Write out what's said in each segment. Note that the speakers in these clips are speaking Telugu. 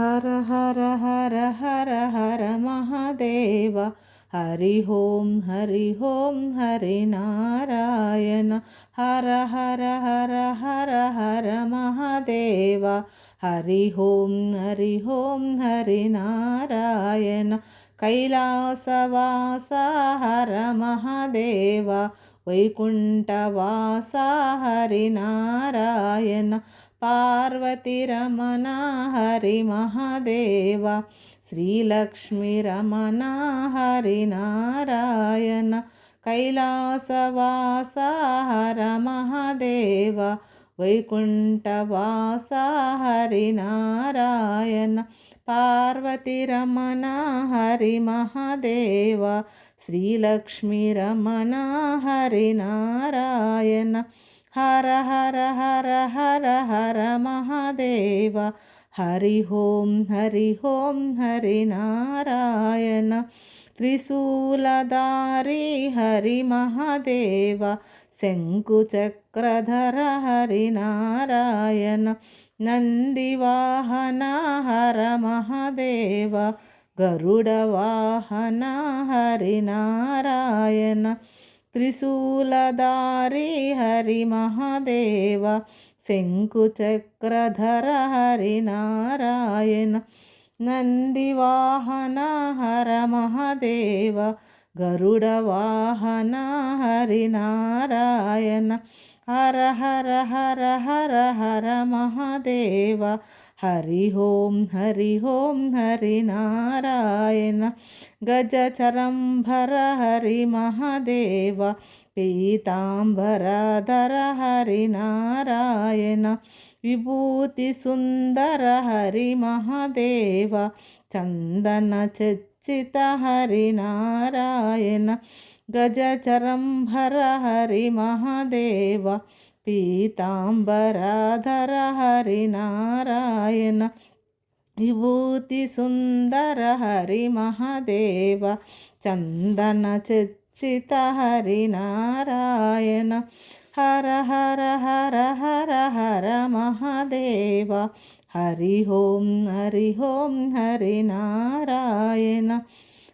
హర హర హర హర హర మహాదేవ. హరి ఓం హరి ఓం హరి నారాయణ. హర హర హర హర హర మహాదేవ. హరి ఓం హరి ఓం హరి నారాయణ. కైలాసవాస హర మహాదేవ. వైకుంఠవాస హరి నారాయణ. पार्वतीरमणा हरिमहादेवा श्रीलक्ष्मी रमणा हरिनारायण कैलासवासा हरमहादेवा वैकुण्ठवासा हरिनारायण पार्वतीरमणा हरिमहादेव श्रीलक्ष्मीरमणा हरिनारायण हर हर हर हर हर महादेव। हरि ॐ हरि ॐ हरिनारायण त्रिशूलदारि हरिमहादेव शङ्कुचक्रधर हरिनारायण नन्दिवाहन हर महादेव। गरुडवाहन हरिनारायण శంకుచక్రధర హరి మహాదేవ గరుడవాహన హరి త్రిశూలధారి హరి మహాదేవ శంకుచక్రధర హరి నారాయణ నందివాహన హర మహాదేవ గరుడవాహన హరి నారాయణ హర హర హర హర హర మహాదేవ హరి ఓం హరి ఓం హరి నారాయణ. గజచరంభర హరి మహాదేవ పీతాంబరధర హరి నారాయణ. విభూతి సుందర హరి మహాదేవ చందన చర్చిత హరి నారాయణ. గజచరంభర హరి మహాదేవ పీతాంబరాధర హరి నారాయణ విభూతి సుందర హరి మహాదేవ చందన చచ్చిత హరి నారాయణ హర హర హర హర హర మహాదేవ హరి ఓం హరి ఓం హరి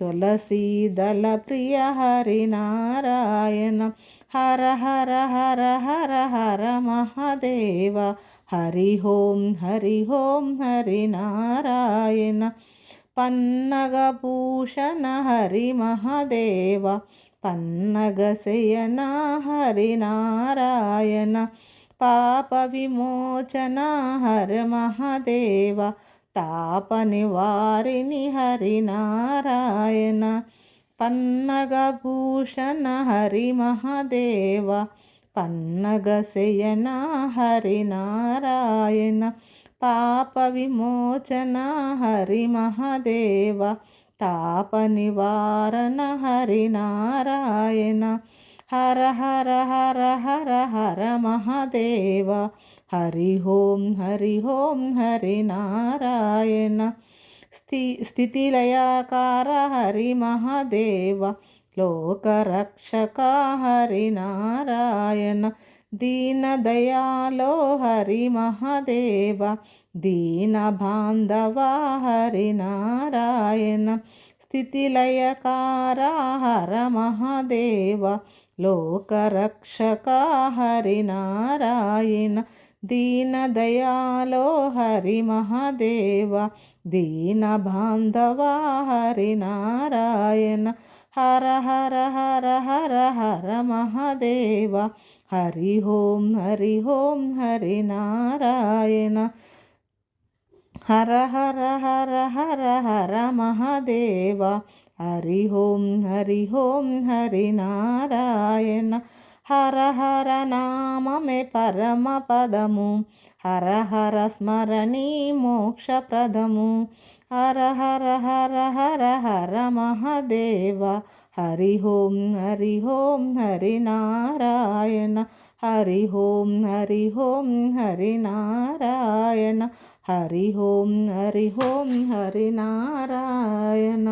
ప్రియ ప్రియ హరి తులసీదళ ప్రియ హరి హర హర హర హర హర మహాదేవ హరి హోం హరి హోం హరినారాయణ పన్నగభూషణ హరి మహాదేవ పన్నగశయన హరి నారాయణ పాప విమోచన హర మహాదేవ తాపని వారిని హరినారాయణ పన్నగభూషణ హరి మహాదేవ పన్నగశయన హరి నారాయణ పాప విమోచన హరి మహాదేవ తాప నివారణ హరినారాయణ హర హర హర హర హర మహాదేవ హరి ఓం హరి ఓం హరి నారాయణ. స్థి స్థితిలయాకార హరి మహాదేవ లోకరక్షక హరి నారాయణ. దీనదయాలో హరి మహాదేవ దీన బాంధవ హరి నారాయణ. స్థితిలయకార హర మహాదేవ లోకరక్షక హరి నారాయణ. ದೀನದಯಾಲೋ ಹರಿ ಮಹಾದೇವ ದೀನ ಬಾಂಧವ ಹರಿನಾರಾಯಣ ಹರ ಹರ ಹರ ಹರ ಹರ ಮಹಾದೇವ ಹರಿ ಓಂ ಹರಿ ಓಂ ಹರಿನಾರಾಯಣ ಹರ ಹರ ಹರ ಹರ ಹರ ಮಹಾದೇವ ಹರಿ ಓಂ ಹರಿ ಓಂ ಹರಿನಾರಾಯಣ హర హర నామమే పరమ పదము హర హర స్మరణి మోక్షప్రదము. హర హర హర హర హర మహదేవ. హరి ఓం హరి ఓం హరి నారాయణ. హరి ఓం హరి ఓం హరి నారాయణ. హరి ఓం హరి ఓం హరి నారాయణ.